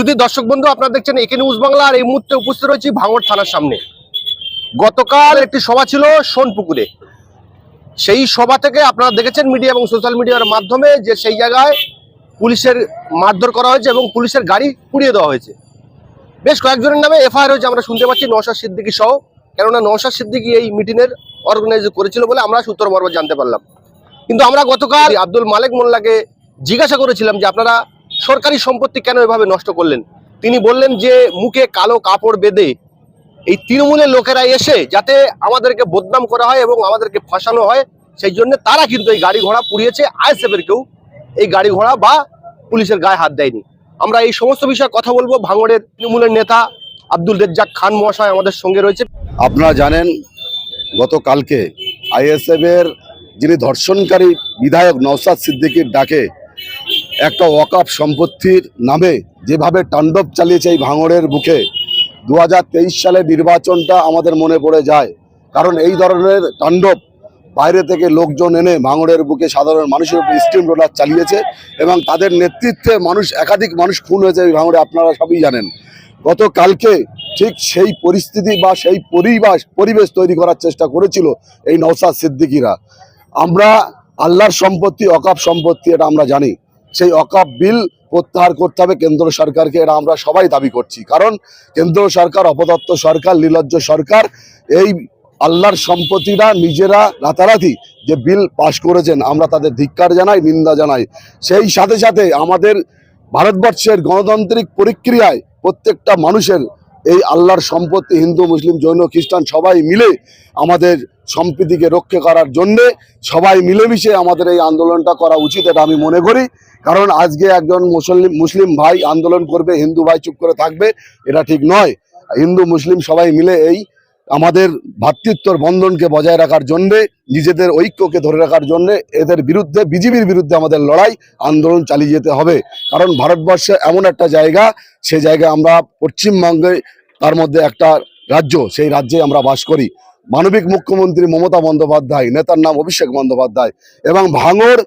শুধু দর্শক বন্ধু, আপনারা দেখছেন একে নিউজ বাংলা, আর এই মুহূর্তে উপস্থিত রয়েছি ভাঙড় থানার সামনে। গতকাল একটি সভা ছিল সোনপুকুরে। সেই সভা থেকে আপনারা দেখেছেন মিডিয়া এবং সোশ্যাল মিডিয়ার মাধ্যমে যে সেই জায়গায় পুলিশের মারধর করা হয়েছে এবং পুলিশের গাড়ি পুড়িয়ে দেওয়া হয়েছে। বেশ কয়েকজনের নামে এফআইআর হয়েছে, আমরা শুনতে পাচ্ছি নওশাদ সিদ্দিকী সহ। কেননা নওশাদ সিদ্দিকী এই মিটিংয়ের অর্গানাইজ করেছিল বলে আমরা সূত্র মারফত জানতে পারলাম। কিন্তু আমরা গতকাল আব্দুল মালেক মোল্লাকে জিজ্ঞাসা করেছিলাম যে আপনারা সরকারি সম্পত্তি কেন এভাবে নষ্ট করলেন? তিনি বললেন যে, মুখে কালো কাপড় বেঁধে এই তৃণমূলের লোকেরা এসে যাতে আমাদেরকে বদনাম করা হয় এবং আমাদেরকে ফাঁসানো হয়, সেই জন্য তারা কিন্তু এই গাড়ি ঘোড়া পুড়িয়েছে। আইএসএফের কেউ এই গাড়ি ঘোড়া বা পুলিশের গায়ে হাত দেয়নি। আমরা এই সমস্ত বিষয়ে কথা বলব। ভাঙড়ের তৃণমূলের নেতা আব্দুল রেজ্জাক খান মহাশয় আমাদের সঙ্গে রয়েছে। আপনারা জানেন, গতকালকে আইএসএফ এর যিনি ধর্ষণকারী বিধায়ক নওসাদ সিদ্দিকীর ডাকে একটা ওয়াকাপ সম্পত্তির নামে যেভাবে তাণ্ডব চালিয়েছে এই ভাঙড়ের বুকে দু হাজার তেইশ সালে নির্বাচনটা আমাদের মনে পড়ে যায়। কারণ এই ধরনের তাণ্ডব বাইরে থেকে লোকজন এনে ভাঙড়ের বুকে সাধারণ মানুষের উপর স্টিম রোলার চালিয়েছে এবং তাদের নেতৃত্বে মানুষ, একাধিক মানুষ খুন হয়েছে এই ভাঙড়ে, আপনারা সবই জানেন। গতকালকে ঠিক সেই পরিস্থিতি বা সেই পরিবেশ পরিবেশ তৈরি করার চেষ্টা করেছিল এই নওসাদ সিদ্দিকিরা। আমরা আল্লাহর সম্পত্তি অকাপ সম্পত্তি, এটা আমরা জানি। সেই অকাপ বিল প্রত্যাহার করতে হবে কেন্দ্র সরকারকে, এটা আমরা সবাই দাবি করছি। কারণ কেন্দ্র সরকার অপদত্ত সরকার, লীলজ্জ সরকার, এই আল্লাহর সম্পত্তিরা, নিজেরা রাতারাতি যে বিল পাশ করেছেন, আমরা তাদের ধিক্কার জানাই, নিন্দা জানাই। সেই সাথে সাথে আমাদের ভারতবর্ষের গণতান্ত্রিক প্রক্রিয়ায় প্রত্যেকটা মানুষের এই আল্লাহর সম্পত্তি হিন্দু, মুসলিম, জৈন, খ্রিস্টান সবাই মিলে আমাদের সম্প্রীতিকে রক্ষা করার জন্যে সবাই মিলেমিশে আমাদের এই আন্দোলনটা করা উচিত এটা আমি মনে করি। কারণ আজকে একজন মুসলিম মুসলিম ভাই আন্দোলন করবে, হিন্দু ভাই চুপ করে থাকবে, এটা ঠিক নয়। হিন্দু, মুসলিম সবাই মিলে এই আমাদের ভ্রাতৃত্বর বন্ধনকে বজায় রাখার জন্যে, নিজেদের ঐক্যকে ধরে রাখার জন্যে, এদের বিরুদ্ধে বিজেপির বিরুদ্ধে আমাদের লড়াই, আন্দোলন চালিয়ে যেতে হবে। কারণ ভারতবর্ষে এমন একটা জায়গা, সে জায়গায় আমরা পশ্চিমবঙ্গে, তার মধ্যে একটা রাজ্য, সেই রাজ্যে আমরা বাস করি। মানবিক মুখ্যমন্ত্রী মমতা বন্দ্যোপাধ্যায়, নেতার নাম অভিষেক বন্দ্যোপাধ্যায় এবং ভাঙড়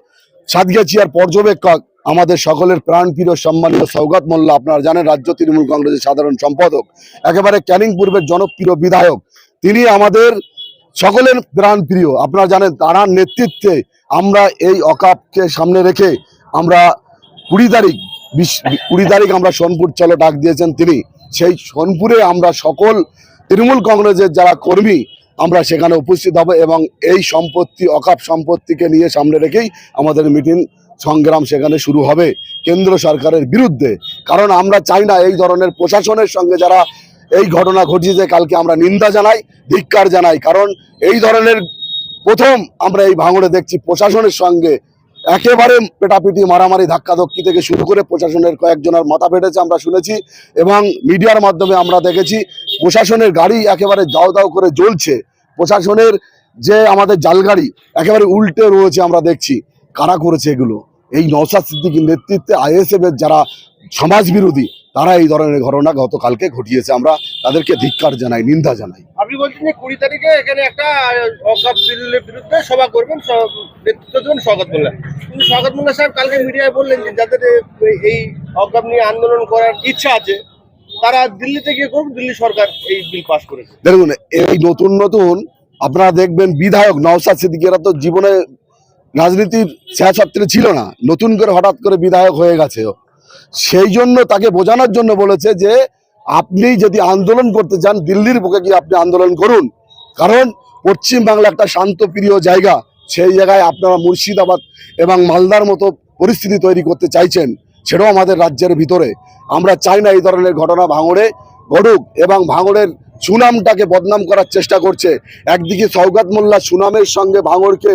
সাতগাছিয়ার পর্যবেক্ষক আমাদের সকলের প্রাণপ্রিয় সম্মানিত সৌগত মোল্লা, আপনারা জানেন রাজ্য তৃণমূল কংগ্রেসের সাধারণ সম্পাদক, একেবারে ক্যানিং পূর্বের জনপ্রিয় বিধায়ক। তিনি আমাদের সকলের প্রাণপ্রিয় আপনারা জানেন তার নেতৃত্বে আমরা এই অকাপকে সামনে রেখে আমরা কুড়ি তারিখ, বিশ, কুড়ি তারিখ আমরা সোনপুর চলো ডাক দিয়েছেন তিনি। সেই সোনপুরে আমরা সকল তৃণমূল কংগ্রেসের যারা কর্মী, আমরা সেখানে উপস্থিত হব এবং এই সম্পত্তি, অকাপ সম্পত্তিকে নিয়ে সামনে রেখেই আমাদের মিটিং সংগ্রাম সেখানে শুরু হবে কেন্দ্র সরকারের বিরুদ্ধে। কারণ আমরা চাই না এই ধরনের প্রশাসনের সঙ্গে যারা এই ঘটনা ঘটিয়েছে, কালকে আমরা নিন্দা জানাই, ধিক্কার জানাই। কারণ এই ধরনের প্রথম আমরা এই ভাঙড়ে দেখছি প্রশাসনের সঙ্গে একেবারে পেটাপিটি, মারামারি, ধাক্কাধক্কি থেকে শুরু করে প্রশাসনের কয়েকজনের মাথা ফেটেছে আমরা শুনেছি এবং মিডিয়ার মাধ্যমে আমরা দেখেছি প্রশাসনের গাড়ি একেবারে দাও দাও করে জ্বলছে। প্রশাসনের যে আমাদের জালগাড়ি একেবারে উল্টে রয়েছে আমরা দেখছি। কারা করেছে এগুলো? এই নওসাদ সিদ্দিকির নেতৃত্বে আইএসএফ এর যারা সমাজ বিরোধী তারা এই ধরনের ঘটনা গতকালকে ঘটিয়েছে। আমরা তাদেরকে ধিক্কার জানাই নিন্দা জানাই। আপনি বলছেন যে কুড়ি তারিখে এখানে একটা অকাপ বিলের বিরুদ্ধে সভা করবেন নেতৃত্ব দেবেন স্বাগত মোল্লা। কিন্তু স্বাগত মোল্লা সাহেব কালকে মিডিয়ায় বললেন যে যাদের এই অকাপ নিয়ে আন্দোলন করার ইচ্ছা আছে তারা দিল্লিতে গিয়ে করুন দিল্লি সরকার এই বিল পাস করেছে। দেখুন এই নতুন নতুন আপনারা দেখবেন বিধায়ক নওসাদ সিদ্দিকেরা তো জীবনে রাজনীতির ছায়াছত্রে ছিল না। নতুন করে হঠাৎ করে বিধায়ক হয়ে গেছে সেই জন্য তাকে বোঝানোর জন্য বলেছে যে, আপনি যদি আন্দোলন করতে চান, দিল্লির বুকে গিয়ে আপনি আন্দোলন করুন। কারণ পশ্চিম বাংলা একটা শান্তপ্রিয় জায়গা, সেই জায়গায় আপনারা মুর্শিদাবাদ এবং মালদার মতো পরিস্থিতি তৈরি করতে চাইছেন, সেটাও আমাদের রাজ্যের ভিতরে। আমরা চাই না এই ধরনের ঘটনা ভাঙড়ে ঘটুক এবং ভাঙড়ের সুনামটাকে বদনাম করার চেষ্টা করছে। একদিকে সৌগাত মোল্লা সুনামের সঙ্গে ভাঙড়কে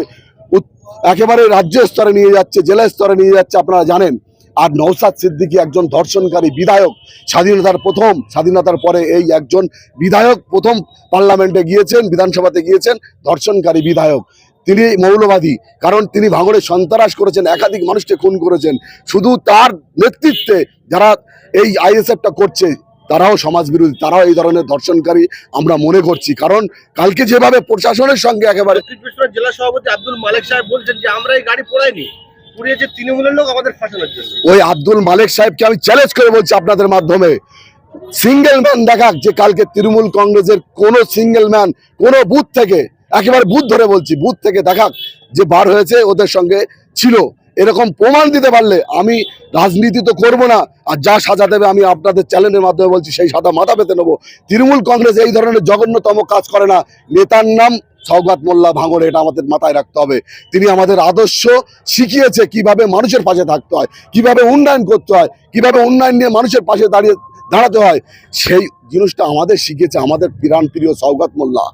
একেবারে রাজ্য স্তরে নিয়ে যাচ্ছে জেলা স্তরে নিয়ে যাচ্ছে, আপনারা জানেন। আর নৌসাদ সিদ্দিকী একজন ধর্ষণকারী বিধায়ক, স্বাধীনতার প্রথম, স্বাধীনতার পরে এই একজন বিধায়ক প্রথম পার্লামেন্টে গিয়েছেন, বিধানসভাতে গিয়েছেন, ধর্ষণকারী বিধায়ক। তিনি মৌলবাদী, কারণ তিনি ভাঙড়ে সন্ত্রাস করেছেন, একাধিক মানুষকে খুন করেছেন। শুধু তার নেতৃত্বে যারা এই আইএসএফটা করছে তারাও সমাজ বিরোধী তারাও এই ধরনের দর্শনকারী আমরা মনে করছি। কারণ কালকে যেভাবে প্রশাসনের সঙ্গে একেবারে জেলা সভাপতি আব্দুল মালিক সাহেব বলছেন যে আমরা এই গাড়ি পোড়াইনি পুড়িয়েছে তৃণমূলের লোক আমাদের ফাঁসানোর জন্য। ওই আব্দুল মালিক সাহেবকে আমি চ্যালেঞ্জ করে বলছি আপনাদের মাধ্যমে। সিঙ্গেল ম্যান দেখাক যে কালকে তৃণমূল কংগ্রেসের কোন সিঙ্গেল ম্যান কোন বুথ থেকে একেবারে বুথ ধরে বলছি বুথ থেকে দেখাক যে বার হয়েছে ওদের সঙ্গে ছিল। এরকম প্রমাণ দিতে পারলে আমি রাজনীতি তো করব না, আর যা সাজা দেবে আমি আপনাদের চ্যানেলের মাধ্যমে বলছি, সেই সাদা মাথা পেতে নেব। তৃণমূল কংগ্রেস এই ধরনের জঘন্যতম কাজ করে না। নেতার নাম সৌগাত মোল্লা ভাঙড়, এটা আমাদের মাথায় রাখতে হবে। তিনি আমাদের আদর্শ শিখিয়েছে কীভাবে মানুষের পাশে থাকতে হয়, কীভাবে উন্নয়ন করতে হয়, কীভাবে উন্নয়ন নিয়ে মানুষের পাশে দাঁড়িয়ে দাঁড়াতে হয়। সেই জিনিসটা আমাদের শিখিয়েছে আমাদের প্রাণ প্রিয় সৌগাত মোল্লা।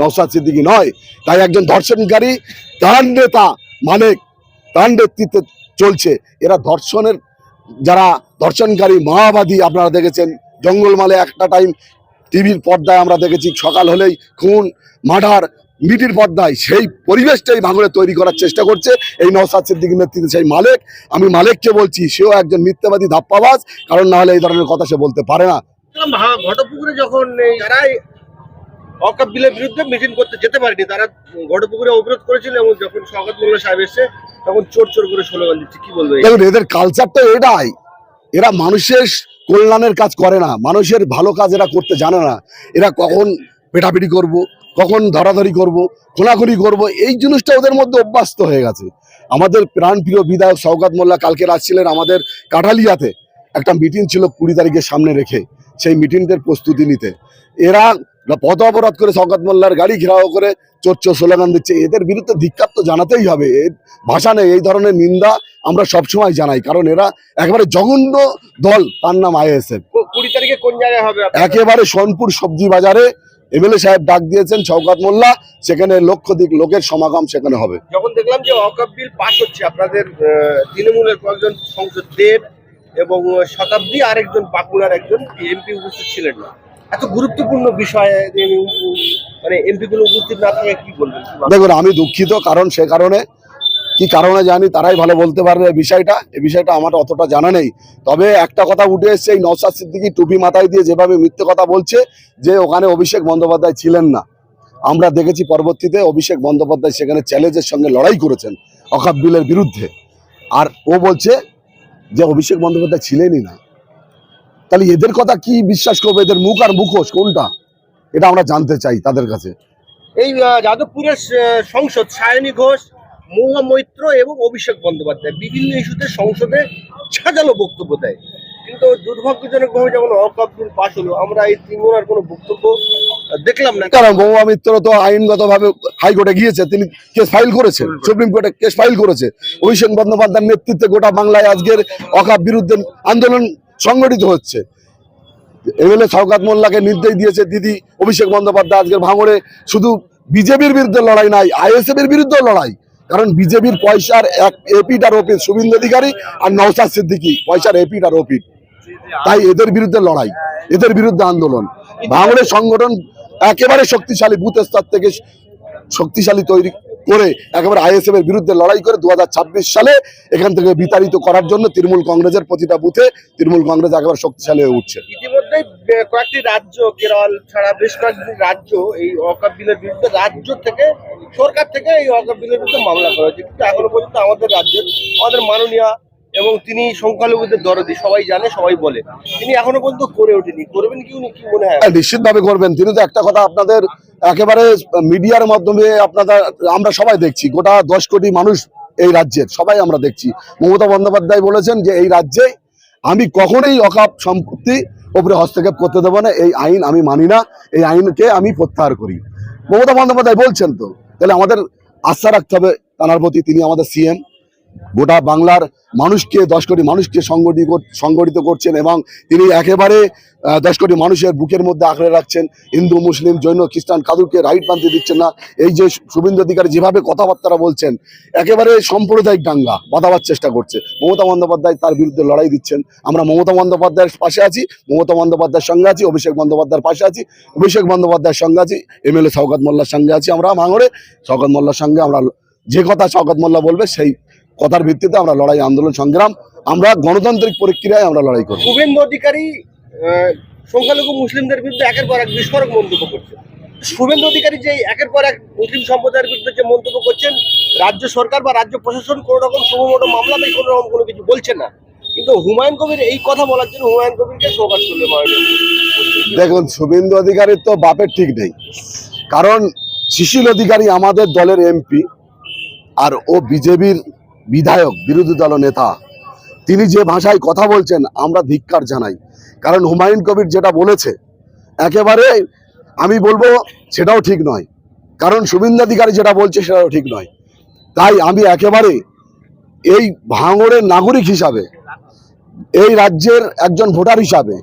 নৌসাদ সিদ্দিকি নয়, তাই একজন ধর্ষণকারী, তার নেতা মালিক তার নেতৃত্বে চলছে। এরা ধর্ষণের, যারা ধর্ষণকারী মাওবাদী আপনারা দেখেছেন, জঙ্গলমালে একটা টাইম টিভির পর্দায় আমরা দেখেছি, সকাল হলেই খুন, মার্ডার, মিটির পর্দায় সেই পরিবেশটাই ভাঙড়ে তৈরি করার চেষ্টা করছে। এই নওসাদ সিদ্দিকির নেতৃত্বে সেই মালিক। আমি মালিককে বলছি, সেও একজন মিথ্যাবাদী ধাপ্পাবাজ, কারণ না হলে এই ধরনের কথা সে বলতে পারে না। ঘটপুকুরে যখন এই যারাই অকাপ বিলের বিরুদ্ধে মিটিং করতে যেতে পারেনি, তারা ঘটপুকুরে অবরোধ করেছিল এবং যখন শওকত মোল্লা সাহেব এসে তখন চোর চোর করে স্লোগান দিচ্ছে, কি বলব দেখুন, এদের কালচারটা এটাই। এরা মানুষের কল্যাণের কাজ করে না, মানুষের ভালো কাজ এরা করতে জানে না। এরা কখন পেটাপিটি করব, কখন ধরাধরি করব খোলাখুলি করব, এই জিনিসটা ওদের মধ্যে অভ্যস্ত হয়ে গেছে। আমাদের প্রাণপ্রিয় বিধায়ক সৌগাত মোল্লা কালকে আসছিলেন আমাদের কাঠালিয়াতে। একটা মিটিং ছিল কুড়ি তারিখের সামনে রেখে, সেই মিটিংটার প্রস্তুতি নিতে। এরা পথ অবরোধ করে সৌগাত মোল্লার গাড়ি ঘেরাও করে চোর চোর স্লোগান দিচ্ছে। এদের বিরুদ্ধে ধিক্কার তো জানাতেই হবে। এর ভাষা নেই এই ধরনের নিন্দা আমরা সবসময় জানাই। কারণ এরা একেবারে জঘন্য দল তার নাম আইএসএফ। কুড়ি তারিখে কোন জায়গায় হবে একেবারে সোনপুর সবজি বাজারে এমএলএ সাহেব ডাক দিয়েছেন শওকাত মোল্লা সেখানে লক্ষাধিক লোকের সমাগম সেখানে হবে। যখন দেখলাম যে অকাপ বিল পাস হচ্ছে আপনাদের তৃণমূলের কয়েকজন সংসদ দেব এবং শতাব্দী আরেকজন বাঁকুড়ার একজন এমপি উপস্থিত ছিলেন না। এত গুরুত্বপূর্ণ বিষয়ে মানে এমপি গুলো উপস্থিত না থাকে কি বলবেন? দেখুন, আমি দুঃখিত, কারণ সে কারণে, কি কারণে জানি তারাই ভালো বলতে পারবে বিষয়টা। এই বিষয়টা আমার অতটা জানা নেই। তবে একটা কথা উঠে এসছে, এই সিদ্দিকি টুপি মাথায় দিয়ে যেভাবে মিথ্যে কথা বলছে, যে ওখানে অভিষেক বন্দ্যোপাধ্যায় ছিলেন না। আমরা দেখেছি পরবর্তীতে অভিষেক বন্দ্যোপাধ্যায় সেখানে চ্যালেঞ্জের সঙ্গে লড়াই করেছেন অকাপ বিলের বিরুদ্ধে। আর ও বলছে যে অভিষেক বন্দ্যোপাধ্যায় ছিলেনই না। তাহলে এদের কথা কি বিশ্বাস করব? এদের মুখ আর মুখোশ কোনটা? এটা আমরা জানতে চাই তাদের কাছে। এই যাদবপুরের সংসদ সায়নী ঘোষ মহুয়া মৈত্র এবং অভিষেক বন্দ্যোপাধ্যায় বিভিন্ন ইস্যুতে সংসদে সাজানো বক্তব্য দেয়। কিন্তু দুর্ভাগ্যজনকভাবে যখন অকাপ বিল পাশ হলো আমরা এই তিনজনের কোনো বক্তব্য দেখলাম না। কারণ মহুয়া মিত্র তো আইনগতভাবে হাইকোর্টে গিয়েছে তিনি কেস ফাইল করেছেন সুপ্রিম কোর্টে কেস ফাইল করেছে। অভিষেক বন্দ্যোপাধ্যায়ের নেতৃত্বে গোটা বাংলায় আজকের অকাপ বিরুদ্ধে আন্দোলন সংগঠিত হচ্ছে। এমএলএ শওকাত মোল্লাকে নির্দেশ দিয়েছে দিদি অভিষেক বন্দ্যোপাধ্যায় আজকের ভাঙড়ে। শুধু বিজেপির বিরুদ্ধে লড়াই নাই আইএসএফ এর বিরুদ্ধেও লড়াই। কারণ বিজেপির পয়সার এক এপিট আর ওপিট শুভেন্দু অধিকারী আর নওসাদ সিদ্দিকী, পয়সার এপিট আর ওপিট। তাই এদের বিরুদ্ধে লড়াই, এদের বিরুদ্ধে আন্দোলন। ভাঙড়ের সংগঠন একেবারে শক্তিশালী বুথ স্তর থেকে শক্তিশালী তৈরি করে একেবারে আইএসএফ এর বিরুদ্ধে লড়াই করে দু সালে এখান থেকে বিতাড়িত করার জন্য তৃণমূল কংগ্রেসের প্রতিটা বুথে তৃণমূল কংগ্রেস একেবারে শক্তিশালী হয়ে উঠছে। ইতিমধ্যে কয়েকটি রাজ্য কেরল ছাড়া বেশ কয়েকটি রাজ্য এই অকাপ বিলের বিরুদ্ধে রাজ্য থেকে সরকার থেকে এই অকাপ বিলের বিরুদ্ধে মামলা করা হয়েছে। কিন্তু এখনও পর্যন্ত আমাদের রাজ্যের আমাদের মাননীয় এবং তিনি সংখ্যালঘুদের দরদি সবাই জানে সবাই বলে। তিনি এখনও পর্যন্ত করে ওঠেনি। করবেন কি উনি কি মনে হয়? হ্যাঁ, নিশ্চিতভাবে করবেন। তিনি তো একটা কথা আপনাদের একেবারে মিডিয়ার মাধ্যমে আপনাদের আমরা সবাই দেখছি, গোটা দশ কোটি মানুষ এই রাজ্যের, সবাই আমরা দেখছি। মমতা বন্দ্যোপাধ্যায় বলেছেন যে এই রাজ্যে আমি কখনোই অকাপ সম্পত্তি ওপরে হস্তক্ষেপ করতে দেবো না, এই আইন আমি মানি না, এই আইনকে আমি প্রত্যাহার করি। মমতা বন্দ্যোপাধ্যায় বলছেন তো, তাহলে আমাদের আস্থা রাখতে হবে, তার প্রতি, তিনি আমাদের সিএম গোটা বাংলার মানুষকে, দশ কোটি মানুষকে সংগঠিত সংগঠিত করছেন এবং তিনি একেবারে দশ কোটি মানুষের বুকের মধ্যে আঁকড়ে রাখছেন। হিন্দু, মুসলিম, জৈন, খ্রিস্টান কাদুরকে রাইট বাঁধতে দিচ্ছেন না। এই যে শুভেন্দু অধিকারী যেভাবে কথাবার্তা বলছেন, একেবারে সাম্প্রদায়িক দাঙ্গা বাঁধাবার চেষ্টা করছে। মমতা বন্দ্যোপাধ্যায় তার বিরুদ্ধে লড়াই দিচ্ছেন। আমরা মমতা বন্দ্যোপাধ্যায়ের পাশে আছি, মমতা বন্দ্যোপাধ্যায়ের সঙ্গে আছি, অভিষেক বন্দ্যোপাধ্যায়ের পাশে আছি, অভিষেক বন্দ্যোপাধ্যায়ের সঙ্গে আছি, এমএলএ শওকত মোল্লার সঙ্গে আছি আমরা। ভাঙড়ে শওকত মোল্লার সঙ্গে আমরা যে কথা শওকত মোল্লা বলবে সেই কথার ভিত্তিতে আমরা লড়াই আন্দোলন সংগ্রাম আমরা গণতান্ত্রিক প্রক্রিয়ায় আমরা লড়াই করি শুভেন্দু অধিকারী সংখ্যালঘু মুসলিমদের বিরুদ্ধে একের পর এক বিস্ফোরক মন্তব্য করছে শুভেন্দু অধিকারী যে একের পর এক মুসলিম সম্প্রদায়ের বিরুদ্ধে যে মন্তব্য করছেন রাজ্য সরকার বা রাজ্য প্রশাসন কোনো রকম সুমোটো মামলা নেই কোনো রকম কোনো কিছু বলছে না। কিন্তু হুমায়ুন কবির এই কথা বলার জন্য হুমায়ুন কবিরকে শোকাজ করলে দেখুন শুভেন্দু অধিকারীর তো বাপের ঠিক নেই। কারণ শিশিল অধিকারী আমাদের দলের এমপি আর ও বিজেপির বিধায়ক, বিরোধী দল নেতা। তিনি যে ভাষায় কথা বলছেন, আমরা ধিক্কার জানাই। কারণ হুমায়ুন কবির যেটা বলেছে, একেবারে আমি বলব সেটাও ঠিক নয়। কারণ শুভেন্দু অধিকারী যেটা বলছে, সেটাও ঠিক নয়। তাই আমি একেবারে এই ভাঙড়ের নাগরিক হিসাবে, এই রাজ্যের একজন ভোটার হিসাবে,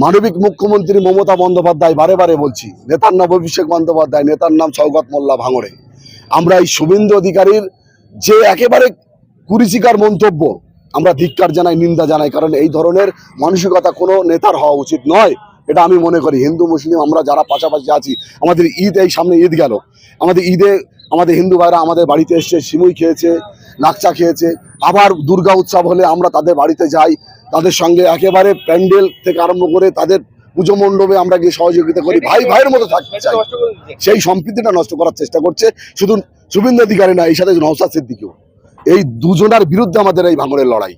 মানবিক মুখ্যমন্ত্রী মমতা বন্দ্যোপাধ্যায় বারে বারে বলছি, নেতার নাম অভিষেক বন্দ্যোপাধ্যায়, নেতার নাম সৌগত মোল্লা ভাঙড়ে। আমরা এই শুভেন্দু অধিকারীর যে একেবারে কুরুচিকার মন্তব্য। আমরা ধিক্কার জানাই নিন্দা জানাই কারণ এই ধরনের মানসিকতা কোনো নেতার হওয়া উচিত নয়। এটা আমি মনে করি হিন্দু মুসলিম আমরা যারা পাশাপাশি আছি আমাদের ঈদ এই সামনে ঈদ গেল। আমাদের ঈদে আমাদের হিন্দু ভাইরা আমাদের বাড়িতে এসছে সিমুই খেয়েছে লাকচা খেয়েছে। আবার দুর্গা উৎসব হলে আমরা তাদের বাড়িতে যাই তাদের সঙ্গে একেবারে প্যান্ডেল থেকে আরম্ভ করে তাদের পুজো মণ্ডপে আমরা গিয়ে সহযোগিতা করি। ভাই ভাইয়ের মতো থাকতে চাই। সেই সম্প্রীতিটা নষ্ট করার চেষ্টা করছে। শুধু শুভেন্দু অধিকারী না এই সাথে নৌসাদ সিদ্দিকিও। এই দুজনার বিরুদ্ধে আমাদের এই ভাঙনের লড়াই।